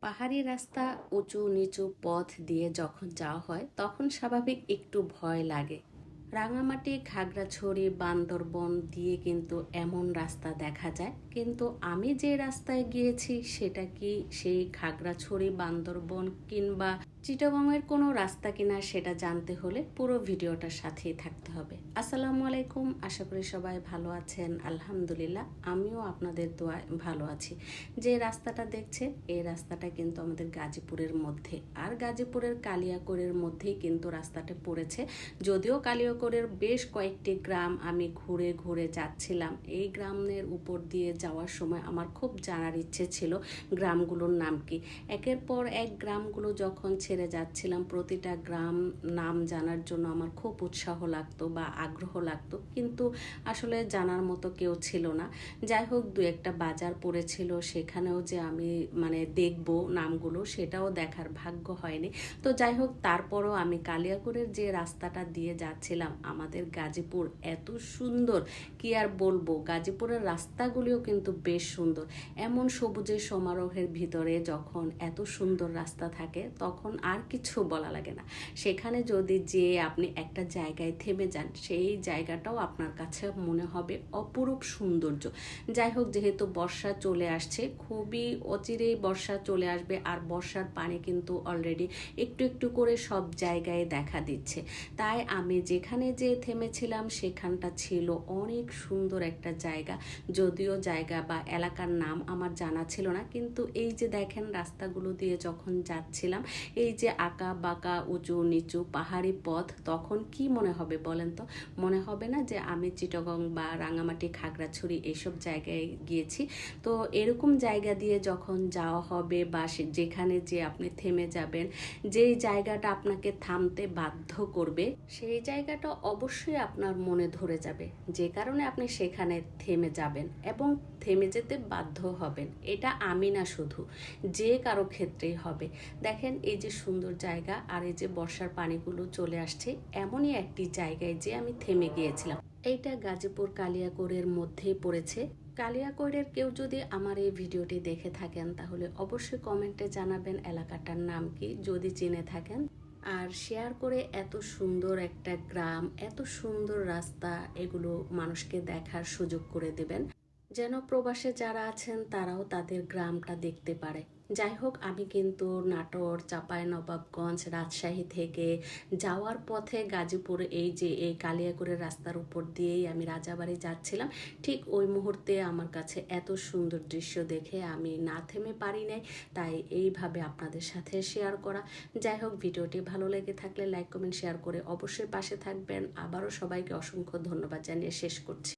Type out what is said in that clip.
পাহাড়ি রাস্তা উঁচু নিচু পথ দিয়ে যখন যাওয়া হয়, তখন স্বাভাবিক একটু ভয় লাগে। রাঙামাটি খাগড়াছড়ি বান্দরবন দিয়ে কিন্তু এমন রাস্তা দেখা যায়। কিন্তু আমি যে রাস্তায় গিয়েছি, সেটা কি সেই খাগড়াছড়ি বান্দরবন কিংবা চিটাগংয়ের কোনো রাস্তা কিনা সেটা জানতে হলে পুরো ভিডিওটার সাথেই থাকতে হবে। আসসালামু আলাইকুম, আশা করি সবাই ভালো আছেন। আলহামদুলিল্লাহ, আমিও আপনাদের দোয়ায় ভালো আছি। যে রাস্তাটা দেখছে, এই রাস্তাটা কিন্তু আমাদের গাজীপুরের মধ্যে। আর গাজীপুরের কালিয়াকোরের মধ্যেই কিন্তু রাস্তাটা পড়েছে। যদিও কালিয়াকোরের বেশ কয়েকটি গ্রাম আমি ঘুরে ঘুরে যাচ্ছিলাম। এই গ্রামের উপর দিয়ে যাওয়ার সময় আমার খুব জানার ইচ্ছে ছিল গ্রামগুলোর নাম কি। একের পর এক গ্রামগুলো যখন ছেড়ে যাচ্ছিলাম। প্রতিটা গ্রাম নাম জানার জন্য আমার খুব উৎসাহ লাগতো বা আগ্রহ লাগতো। কিন্তু আসলে জানার মতো কেউ ছিল না। যাই হোক, দু একটা বাজার পড়েছিল। সেখানেও যে আমি মানে দেখব নামগুলো, সেটাও দেখার ভাগ্য হয়নি। তো যাই হোক, তারপরও আমি কালিয়াকুরের যে রাস্তাটা দিয়ে যাচ্ছিলাম, আমাদের গাজীপুর এত সুন্দর। কি আর বলব, গাজীপুরের রাস্তাগুলিও কিন্তু বেশ সুন্দর। এমন সবুজের সমারোহের ভিতরে যখন এত সুন্দর রাস্তা থাকে, তখন আর কিছু বলা লাগে না। সেখানে যদি যে আপনি একটা জায়গায় থেমে যান, সেই জায়গাটাও আপনার কাছে মনে হবে অপরূপ সৌন্দর্য। যাই হোক, যেহেতু বর্ষা চলে আসছে, খুবই অচিরেই বর্ষা চলে আসবে আর বর্ষার পানি কিন্তু অলরেডি একটু একটু করে সব জায়গায় দেখা দিচ্ছে। তাই আমি যেখানে যে থেমেছিলাম, সেখানটা ছিল অনেক সুন্দর একটা জায়গা। যদিও জায়গা বা এলাকার নাম আমার জানা ছিল না, কিন্তু এই যে দেখেন রাস্তাগুলো দিয়ে যখন যাচ্ছিলাম, এই যে আঁকা, বাঁকা, উঁচু, নিচু পাহাড়ি পথ, তখন কি মনে হবে বলেন তো? মনে হবে না যে আমি চিটগং বা রাঙামাটি, খাগড়াছড়ি এইসব জায়গায় গিয়েছি? তো এরকম জায়গা দিয়ে যখন যাওয়া হবে বা যেখানে যে আপনি থেমে যাবেন, যেই জায়গাটা আপনাকে থামতে বাধ্য করবে, সেই জায়গাটা অবশ্যই আপনার মনে ধরে যাবে। যে কারণে আপনি সেখানে থেমে যাবেন এবং থেমে যেতে বাধ্য হবেন। এটা আমি না শুধু, যে কারও ক্ষেত্রেই হবে। দেখেন এই যে সুন্দর জায়গা আর এই যে বর্ষার পানিগুলো চলে আসছে, এমনই একটি জায়গায় যে আমি থেমে গিয়েছিলাম। এইটা গাজীপুর কালিয়াকোরের মধ্যেই পড়েছে। কালিয়াকৈরের কেউ যদি আমার এই ভিডিওটি দেখে থাকেন, তাহলে অবশ্যই কমেন্টে জানাবেন এলাকাটার নাম কি, যদি চিনে থাকেন। আর শেয়ার করে এত সুন্দর একটা গ্রাম, এত সুন্দর রাস্তা, এগুলো মানুষকে দেখার সুযোগ করে দেবেন। যেন প্রবাসে যারা আছেন তারাও তাদের গ্রামটা দেখতে পারে। যাই হোক, আমি কিন্তু নাটোর নবাবগঞ্জ, রাজশাহী থেকে যাওয়ার পথে গাজীপুর, এই যে এই কালিয়াকুরের রাস্তার উপর দিয়েই আমি রাজাবাড়ি যাচ্ছিলাম, ঠিক ওই মুহূর্তে আমার কাছে এত সুন্দর দৃশ্য দেখে আমি না থেমে পারি নাই, তাই এইভাবে আপনাদের সাথে শেয়ার করা। যাই হোক, ভিডিওটি ভালো লেগে থাকলে লাইক, কমেন্ট, শেয়ার করে অবশ্যই পাশে থাকবেন। আবারও সবাইকে অসংখ্য ধন্যবাদ জানিয়ে শেষ করছি।